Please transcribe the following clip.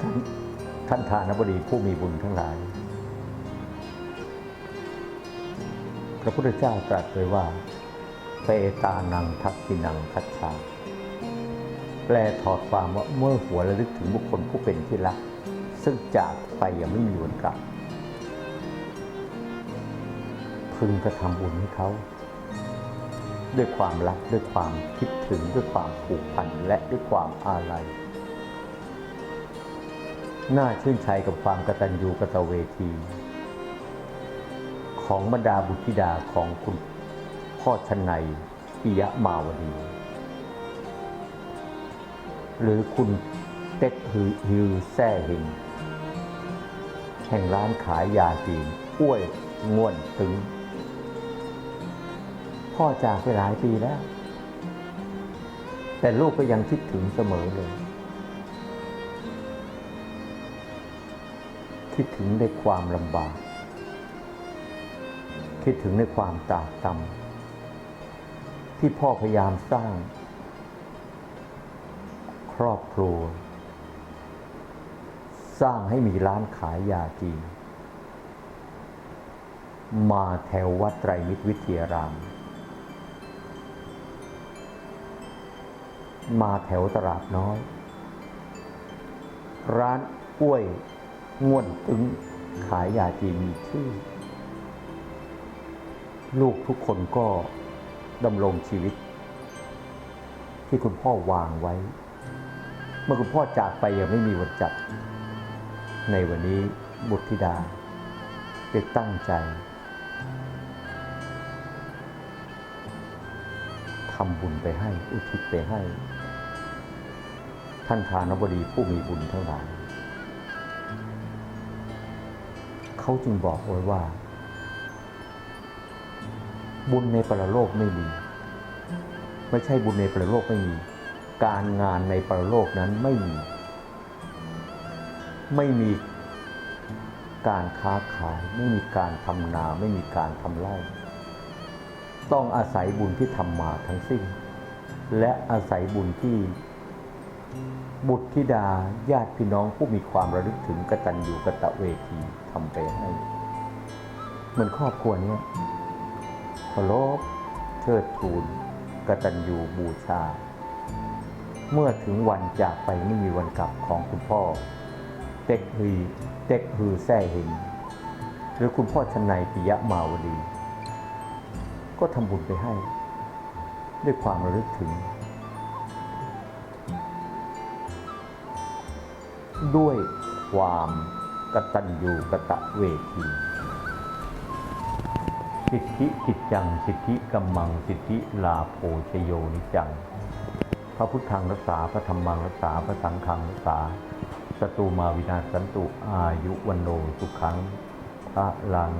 ท่านทานทานบดีผู้มีบุญทั้งหลาย พระพุทธเจ้าตรัสไว้ว่าเปตานังทักษินังคัจฉาแปลถอดความว่าเมื่อหัวระลึกถึงบุคคลผู้เป็นที่รัก ซึ่งจากไปยังไม่มีวันกลับ พึงกระทำบุญให้เขา ด้วยความรักด้วยความคิดถึงด้วยความผูกพันและด้วยความอาลัย น่าชื่นชัยกับความกตัญญูกตเวที ของบรรดาบุตรธิดาของคุณพ่อชนัยปิยะมาวดี หรือคุณเต็กฮือฮิวแซ่หิงแห่งร้านขายยาจีนอ้วยง่วนตึง พ่อจากไปหลายปีแล้ว แต่ลูกก็ยังคิดถึงเสมอเลย คิดถึงในความลำบาก คิดถึงในความตากตำที่พ่อพยายามสร้าง ครอบครัว สร้างให้มีร้านขายยาจีนมาแถววัดไตรมิตรวิทยาราม มาแถวตลาดน้อย ร้านอ้วย ง่วนตึงขายยาจีนมีชื่อ ลูกทุกคนก็ดำรงชีวิต ที่คุณพ่อวางไว้ เมื่อคุณพ่อจากไปยังไม่มีวันจัด ในวันนี้บุตรธิดาได้ตั้งใจทำบุญไปให้ อุทิศไปให้ ท่านทานบดีผู้มีบุญทั้งหล เขาจึงบอกไว้ว่า บุญในปรโลกไม่มี ไม่ใช่บุญในปรโลกไม่มี การงานในปรโลกนั้นไม่มี ไม่มีการค้าขาย ไม่มีการทำนา ไม่มีการทำไร่ต้องอาศัยบุญที่ทำมาทั้งสิ้น และอาศัยบุญที่ บุตรธิดาญาติพี่น้องผู้มีความระลึกถึงกตัญญูกตะเวทีทำไปให้ เหมือนครอบครัวเนี้ยเคารพเชิดทูนกตัญญูบูชา เมื่อถึงวันจากไปไม่มีวันกลับของคุณพ่อ เต็กฮือเต็กฮือแซ่หิงหรือคุณพ่อชนัยปิยะมาวดี ก็ทำบุญไปให้ ด้วยความระลึกถึง ด้วยความกตัญญูกตเวที สิทธิกิจจัง สิทธิกัมมัง สิทธิลาโภชโยนิจัง พระพุทธังรักษา พระธรรมังรักษา พระสังฆังรักษา สตูมาวินาศสันตุอายุวันโนสุขังพระลัง